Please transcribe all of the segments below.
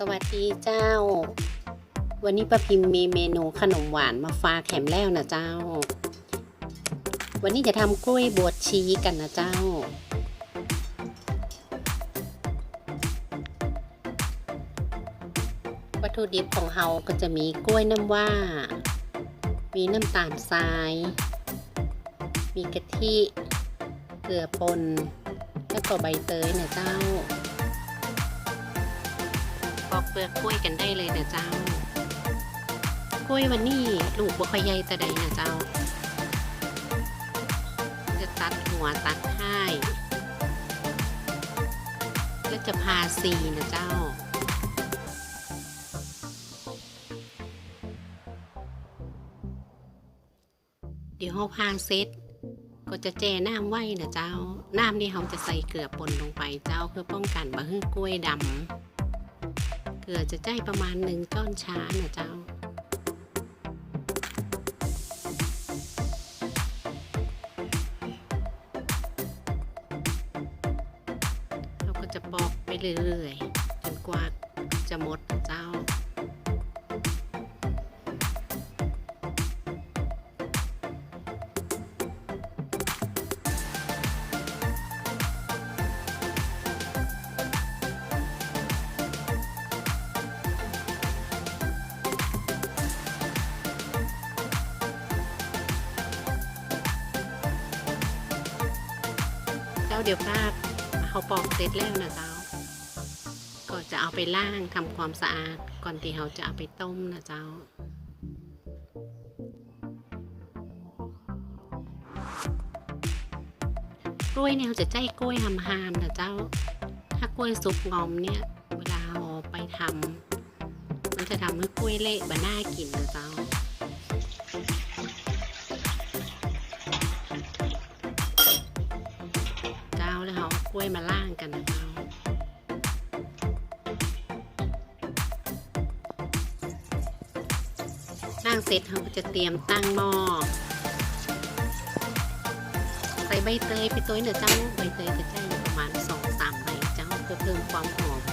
สวัสดีเจ้า วันนี้ป้าพิมพ์มีเมนูขนมหวานมาฝากแถมแล้วนะเจ้า วันนี้จะทำกล้วยบวชชีกันนะเจ้า วัตถุดิบของเราก็จะมีกล้วยน้ำว้ามีน้ำตาลทราย มีกะทิ เกลือป่น แล้วก็ใบเตยนะเจ้า อกเปลือกกล้วยกันได้เลยนะเจ้า กล้วยวันนี้ลูกบ่ค่อยใหญ่แต่ใดนะเจ้า จะตัดหัวตัดให้แล้วจะพาซีนะเจ้าเดี๋ยวเราพาเซตก็จะแจ่น้ำไว้นะเจ้า น้ำนี่เราจะใส่เกลือป่นลงไปเจ้าเพื่อป้องกันบะฮึ่งกล้วยดำ เกลือจะใจประมาณหนึ่งก้อนช้านะเจ้า เราก็จะปอกไปเรื่อยๆจนกว่าจะหมดเจ้า จ้าเดี๋ยวป้าเขาปอกเสร็จแล้วนะเจ้า ก็จะเอาไปล้างทำความสะอาด ก่อนที่เขาจะเอาไปต้มนะเจ้ากล้วยเนี่ยเขาจะใจกล้วยหำหามนะเจ้า ถ้ากล้วยสุกงอมเนี่ย เวลาเอาไปทำมันจะทำให้กล้วยเละบะน่ากินนะเจ้า แล้วยมาล่างกันนะเจ้าล่างเสร็จเราก็จะเตรียมตั้งหม้อใส่ใบเตยไปตัวเนอะเจ้าใบเตยจะใช่ประมาณสองสามใบจ้าเพื่อเพิ่มความหอม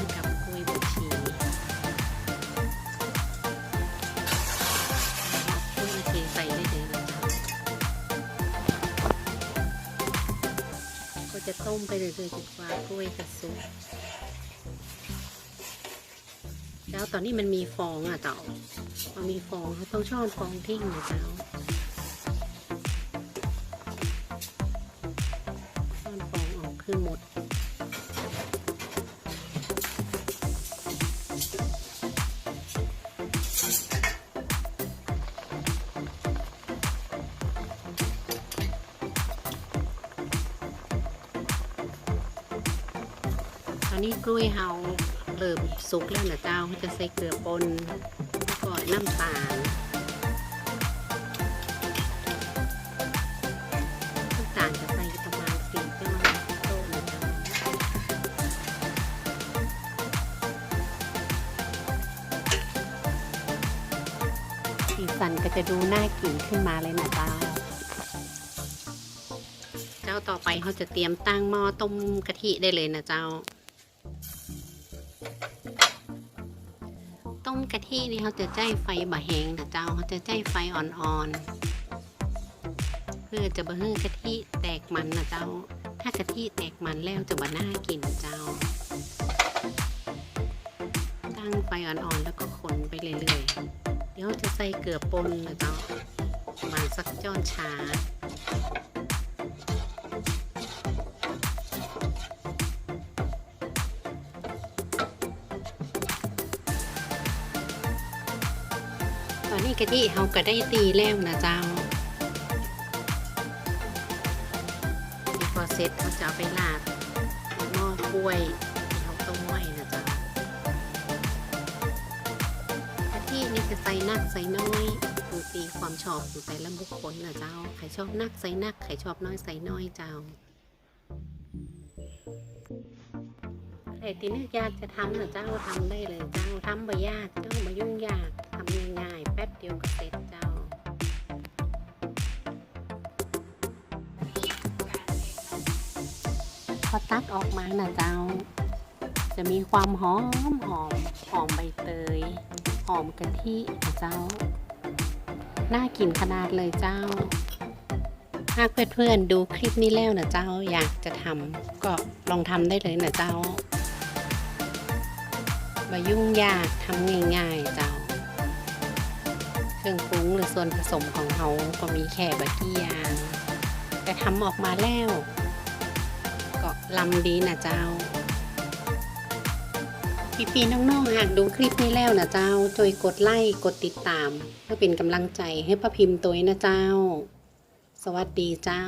จะต้มไปเรื่อยๆจนกว่ากล้วยจะสุกแล้วตอนนี้มันมีฟองอะเต่าพอมีฟองเขาต้องช่อนฟองทิ้งนะเจ้าช่อนฟองออกคือหมด นี้กล้วยเฮาเริ่มสุกแล้วนะเจ้าเขาจะใส่เกลือป่นแล้วก็น้ำตาลน้ำตาลจะใส่ประมาณสี่ก้อนโต๊ะนะเจ้าสีสันก็จะดูน่ากินขึ้นมาเลยนะเจ้าเจ้าต่อไปเขาจะเตรียมตั้งหม้อต้มกะทิได้เลยนะเจ้า ทินี่เขาจะใจไฟบะแหงนะเจ้าเขาจะใจไฟอ่อนๆ เพื่อจะบะเฮือกะทิแตกมันนะเจ้า ถ้ากะทิแตกมันแล้วจะบะน่ากินนะเจ้า ตั้งไฟอ่อนๆแล้วก็คนไปเรื่อยๆ เดี๋ยวจะใส่เกลือป่นนะเจ้าประมาณสักจ้อนชา นนี้กะทิเขาก็ได้ตีแล้วนะเจ้าพอเสร็จเขาจะเอาไปลาดหม้อกล้วยที่เขาต้มไว้นะเจ้ากะทินี่จะใส่นักใส่น้อยดูตีความชอบของแต่ละบุคคลนะเจ้าใครชอบนักใส่นักใครชอบน้อยใส่น้อยเจ้าใครที่นึกอยากจะทำนะเจ้าทำได้เลยเจ้าทำบ่ยากเจ้าบ่ยุ่งยากทำง่าย ป๊บเดียวก็เสร็จเจ้าพอตัดออกมานะเจ้า จะมีความหอมหอมหอมใบเตย หอมกะทินะเจ้า น่ากินขนาดเลยเจ้า หากเพื่อนๆดูคลิปนี้แล้วนะเจ้า อยากจะทำก็ลองทำได้เลยนะเจ้ามายุ่งยากทำง่ายๆเจ้า เครื่องปรุงหรือส่วนผสมของเขาก็มีแค่บะกี้ยางแต่ทำออกมาแล้ว ก็ลำดีนะเจ้า พี่ๆน้องๆหากดูคลิปนี้แล้วนะเจ้าช่วยกดไลค์กดติดตาม เพื่อเป็นกำลังใจให้ป้าพิมพ์ตัวนะเจ้า สวัสดีเจ้า